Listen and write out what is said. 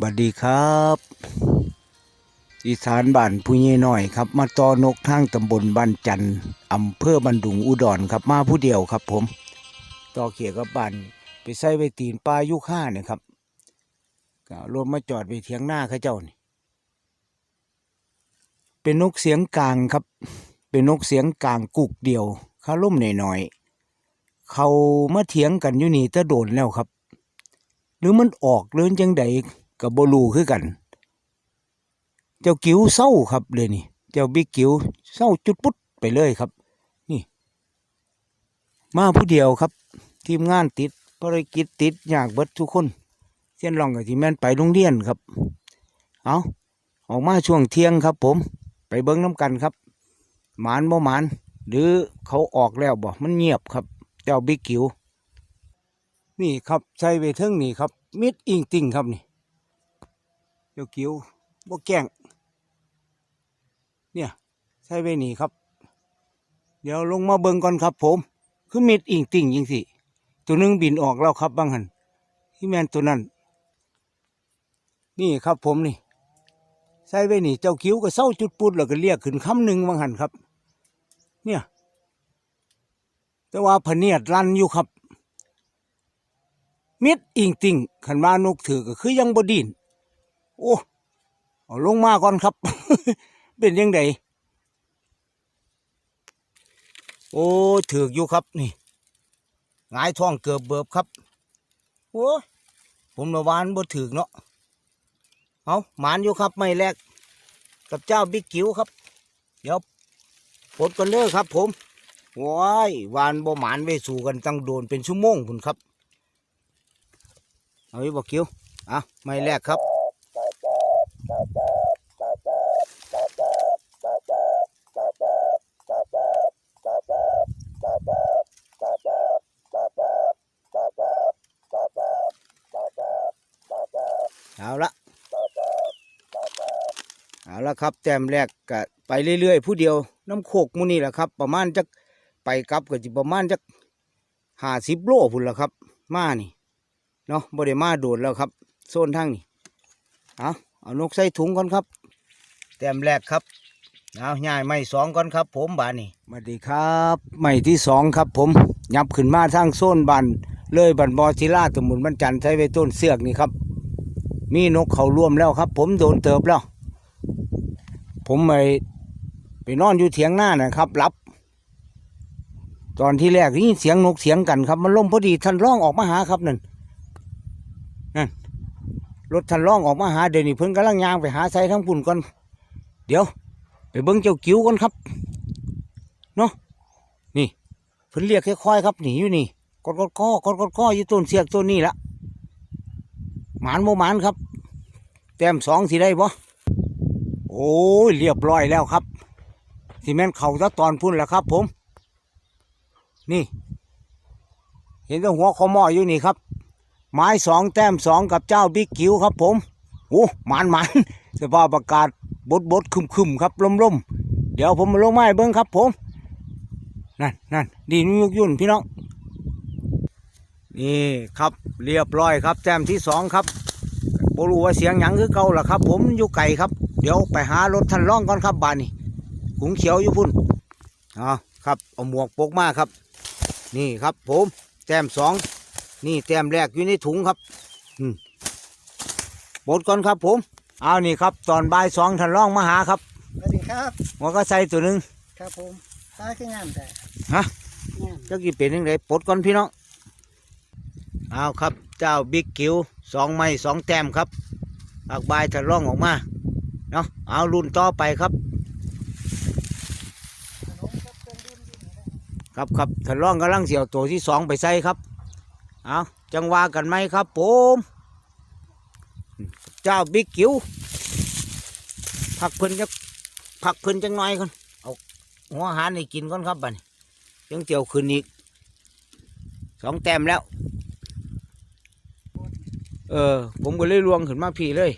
บัดดีครับ อีสานบ้านผู้ใหญ่น้อยครับ มาต่อนกทางตำบลบ้านจันทร์อำเภอบันดุงอุดรครับ มาผู้เดียวครับผม ต่อเขียกับบ้านไปใส่ไว้ตีนปลายุค่าเนี่ยครับก็รถมมาจอดไปเทียงหน้าข้าเจ้านี่ เป็นนกเสียงกลางครับ เป็นนกเสียงกลางกุกเดียวข้าล่มหน่อยๆเขามาเถียงกันอยู่นี่แตะโดนแล้วครับ หรือมันออกเลื่อนจังใด กับบลูคือกัน เจ้ากิ้วเศร้าครับเลยนี่ เจ้าบิ๊กกิ้วเศร้าจุดปุ๊ดไปเลยครับ นี่ มาผู้เดียวครับ ทีมงานติดภารกิจติดอยากเบิดทุกคนเส้นลองกับที่แม่นไปโรงเรียนครับ เอาออกมาช่วงเที่ยงครับ ผม ไปเบิ้งน้ำกันครับ หมานบ่หมาน หรือเขาออกแล้วบ่ มันเงียบครับ เจ้าบิ๊กกิ้วนี่ครับใช้เวเทิงนี่ครับ มิดอิงติงครับนี่ เจ้ากิ้วบ่แกล้ง เนี่ย ใช้เวนี่ครับ เดี๋ยวลงมาเบิ่งก่อนครับผม คือมิดอิงติ่งยิงสิ ตัวหนึงบินออกแล้วครับบางหันที่แมนตัวนั้น นี่ครับผมนี่ใส่ไว้นี่เจ้าคิ้วก็เศร้าจุดปุดแล้วก็เรียกขึ้นคำหนึ่งบางหันครับ เนี่ย แต่ว่าพเนียดรันอยู่ครับมิดอิงติ่งขันว่านกถือก็คือยังบดิน โอ้ลงมาก่อนครับ เป็นยังไงโอ้ถือกอยู่ครับนี่หงายท้องเกือบเบิบครับโอ้ผมระวานบ่ถือกเนาะเอาหมานอยู่ครับไม่แรก กับเจ้าบิ๊กกิ๋วครับ เดี๋ยวปลดกันเลยครับ ผมว้ายวานบ่หมานไว้สู่กันตั้งโดนเป็นชั่วโมงพุ่นครับ เอาไว้บอกคิวอะไม่แรกครับ เอาละเอาละครับ แต้มแรกก็ไปเรื่อยๆ ผู้เดียว น้ำโคกมูนี่แหละครับ ประมาณจักไปกลับก็จะประมาณจักห้าสิบโลพุ่นละครับ มานี่เนาะบริมาโดดแล้วครับ โซนทางนี่เอา เอานกใส่ถุงก่อนครับแต้มแรกครับเอาย่ายไม้สองก่อนครับ ผมบานนี่สวัสดีครับไม้ที่สองครับ ผมยับขึ้นมาทางโซนบันเลยบันบอศิล่าตะมุนบันจันท์ใช้ไว้ต้นเสือกนี่ครับ มีนกเขาร่วมแล้วครับ ผมโดนเติบแล้ว ผมไปไปนอนอยู่เถียงหน้านะครับรับตอนที่แรกนี่เสียงนกเสียงกันครับ มันล่มพอดีท่านร้องออกมาหาครับนั่นนั่น รถทันล่องออกมาหาเดี๋ยวนี้เพิ่นกำลังยางไปหาใส่ทั้งปุ่นก่อน เดี๋ยว ไปเบิ้งเจ้ากิ้วก่อนครับเนาะนี่เพิ่นเรียกค่อยๆครับหนีอยู่นี่กดกดข้อกดกดข้ออยู่ต้นเสียกต้นนี้ละหมานโมหมานครับ แต้มสองสิได้บ่โอ้ยเรียบร้อยแล้วครับสิแม่นเข่าตะตอนพุ่นแล้วครับ ผม นี่ เห็นตัวหัวคอมออยู่นี่ครับ ไม้สองแต้มสองกับเจ้าบิ๊กกิวครับผมโอ้หมันหมันสภาพอากาศบดบดคึมคึมครับลมลมเดี๋ยวผมมาลงไม้เบิ้งครับผมนั่นนั่นดีนุ่ยยุ่นพี่น้องนี่ครับเรียบร้อยครับแต้มที่สองครับบรูว่าเสียงหยังคือเก่าล่ะครับ ผมอยู่ไก่ครับ เดี๋ยวไปหารถทันร่องก่อนครับบานนี่ขุงเขียวอยู่พุ่นอ๋อครับเอาหมวกปกมาครับ นี่ครับผมแต้มสอง นี่แต้มแรกอยู่ในถุงครับอืมบดก่อนครับ ผม เอานี่ครับ ตอนบ่ายสองท่านร่องมาหาครับสวัสดีครับหัวก็ใส่ตัวหนึ่งครับผมตาคืองามแต่ฮะงามเจ้ากี่เป็นยังไงปลดก่อนพี่น้องเอาครับ เจ้าบิ๊กกิวสองไม้สองแต้มครับปากบายท่านร่องออกมาเนาะเอารุ่นต่อไปครับขนมครับเครื่องดื่มที่นี่ได้ครับครับท่านร่องกำลังเสียวตัวที่สองไปใส่ครับ เอาจังว่ากันไหมครับผมเจ้าบิ๊กกิวผักเพิ่นจะผักเพิ่นจังหน่อยก่อนเอาหัวหารให้กินก่อนครับบัดนี้ยังเตียวขึ้นอีกสองแต้มแล้ว เออ ผมก็เลยลวงขึ้นมาพี่เลย